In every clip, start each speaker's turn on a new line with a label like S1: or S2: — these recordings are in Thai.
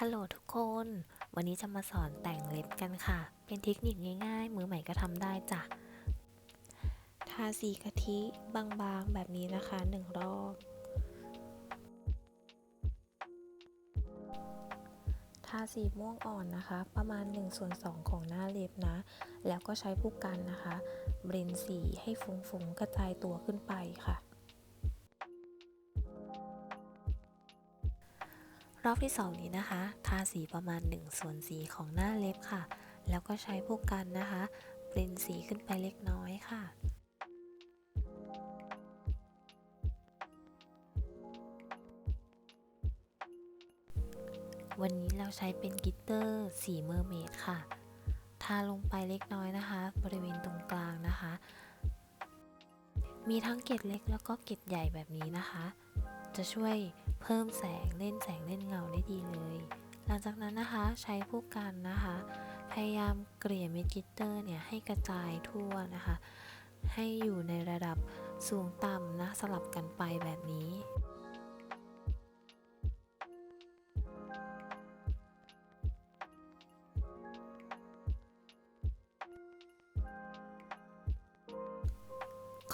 S1: ฮัลโหลทุกคน วันนี้จะมาสอนแต่งเล็บกันค่ะ เป็นเทคนิคง่าย ๆ มือใหม่ก็ทำได้จ้ะ ทาสีกะทิบางๆแบบนี้นะคะหนึ่งรอบ ทาสีม่วงอ่อนนะคะ ประมาณ1ส่วน2ของหน้าเล็บนะ แล้วก็ใช้ผู้กันนะคะ เบรนสีให้ฟุ้งๆกระจายตัวขึ้นไปค่ะ รอบที่ 2 นี้นะคะ ทาสีประมาณ1ส่วนสีของหน้าเล็บค่ะ แล้วก็ใช้พวกกันนะคะเปลี่ยนสีขึ้นไปเล็กน้อยค่ะวันนี้เราใช้เป็นกิตเตอร์สีเมอร์เมดค่ะ ทาลงไปเล็กน้อยนะคะ บริเวณตรงกลางนะคะ มีทั้งเกล็ดเล็กแล้วก็เกล็ดใหญ่แบบนี้นะคะ จะช่วย เพิ่มแสงเล่นแสงเล่นเงาได้ดีเลย หลังจากนั้นนะคะใช้ผู้กันนะคะ พยายามเกลี่ยเม็ดกิตเตอร์เนี่ยให้กระจายทั่วนะคะ ให้อยู่ในระดับสูงต่ำนะสลับกันไปแบบนี้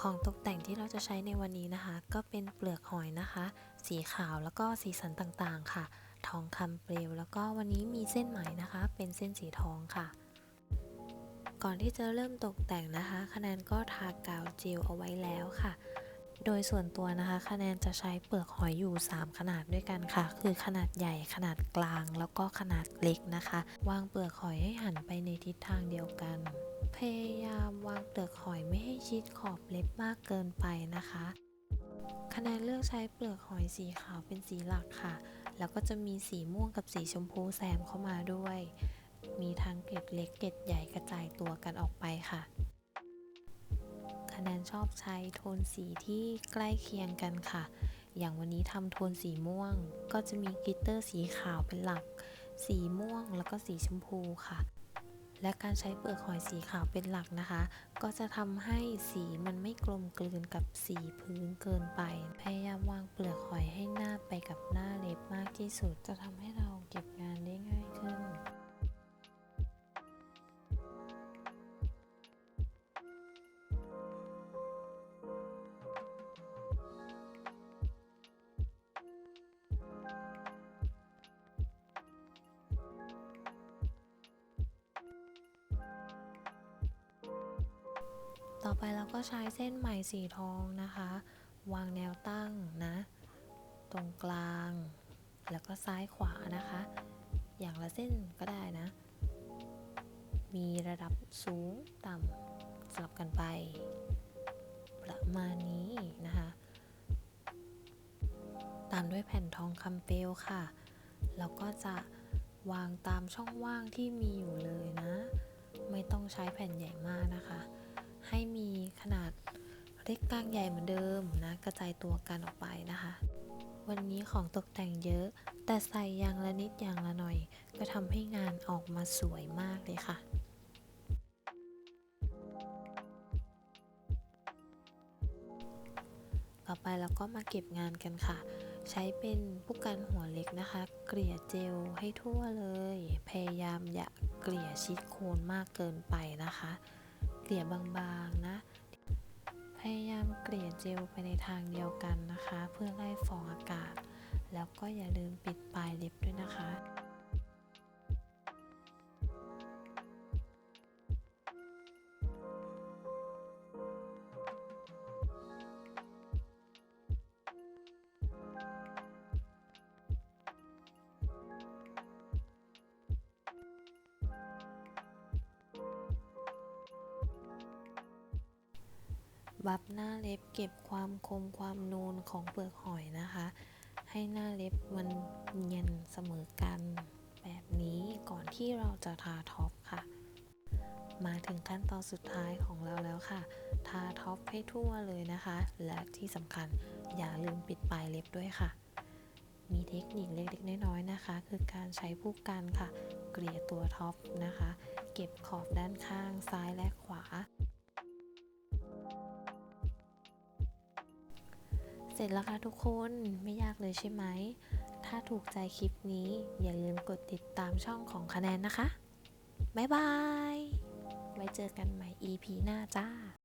S1: ของตกแต่งที่เราจะใช้ในวันนี้นะคะ ก็เป็นเปลือกหอยนะคะ สีขาวแล้วก็สีสันต่างๆค่ะ ทองคำเปลวแล้วก็วันนี้มีเส้นไหมนะคะ เป็นเส้นสีทองค่ะ ก่อนที่จะเริ่มตกแต่งนะคะ คะแนนก็ทากาวเจลเอาไว้แล้วค่ะ โดยส่วนตัวนะคะ คะแนนจะใช้เปลือกหอยอยู่ 3 ขนาดด้วยกันค่ะ คือขนาดใหญ่ขนาดกลางแล้วก็ขนาดเล็กนะคะ วางเปลือกหอยให้หันไปในทิศทางเดียวกัน พยายามวางเปลือกหอยไม่ให้ชิดขอบเล็บมากเกินไปนะคะคะแนนเลือกใช้เปลือกหอยสีขาวเป็นสีหลักค่ะ แล้วก็จะมีสีม่วงกับสีชมพูแซมเข้ามาด้วย มีทั้งเกล็ดเล็กเกล็ดใหญ่กระจายตัวกันออกไปค่ะคะแนนชอบใช้โทนสีที่ใกล้เคียงกันค่ะ อย่างวันนี้ทำโทนสีม่วง ก็จะมีกลิตเตอร์สีขาวเป็นหลัก สีม่วงแล้วก็สีชมพูค่ะ และการใช้เปลือกหอยสีขาวเป็นหลักนะคะ ก็จะทำให้สีมันไม่กลมกลืนกับสีพื้นเกินไป พยายามวางเปลือกหอยให้หน้าไปกับหน้าเล็บมากที่สุด จะทำให้เราเก็บงานได้ง่ายขึ้น ต่อไปเราก็ใช้เส้นไหมสีทองนะคะ วางแนวตั้งนะ ตรงกลาง แล้วก็ซ้ายขวานะคะ อย่างละเส้นก็ได้นะ มีระดับสูงต่ำสลับกันไป ประมาณนี้นะคะ ตามด้วยแผ่นทองคำเปลวค่ะ แล้วก็จะวางตามช่องว่างที่มีอยู่เลยนะ ไม่ต้องใช้แผ่นใหญ่มากนะคะ เล็กกลางใหญ่เหมือนเดิมนะกระจายตัวกันออกไปนะคะ วันนี้ของตกแต่งเยอะ แต่ใส่อย่างละนิดอย่างละหน่อย ก็ทำให้งานออกมาสวยมากเลยค่ะต่อไปเราก็มาเก็บงานกันค่ะ ใช้เป็นผู้กันหัวเล็กนะคะ เกลี่ยเจลให้ทั่วเลย พยายามอย่าเกลี่ยชิดโคนมากเกินไปนะคะ เกลี่ยบางๆนะ พยายามเกลี่ยเจลไปในทางเดียวกันนะคะ เพื่อไล่ฟองอากาศ แล้วก็อย่าลืมปิดปลายเล็บด้วยนะคะ บับหน้าเล็บเก็บความคมความนูนของเปลือกหอยนะคะ ให้หน้าเล็บมันเนียนเสมอกันแบบนี้ก่อนที่เราจะทาท็อปค่ะ มาถึงขั้นตอนสุดท้ายของเราแล้วค่ะ ทาท็อปให้ทั่วเลยนะคะ และที่สำคัญอย่าลืมปิดปลายเล็บด้วยค่ะ มีเทคนิคเล็กๆน้อยๆนะคะ คือการใช้ผู้กันค่ะ เกลี่ยตัวท็อปนะคะ เก็บขอบด้านข้างซ้ายและ ร็จแล้วค่ะทุกคนไม่ยากเลยใช่ไหม ถ้าถูกใจคลิปนี้ อย่าลืมกดติดตามช่องของคะแนนนะคะ บ๊ายบาย ไว้เจอกันใหม่ EP หน้าจ้า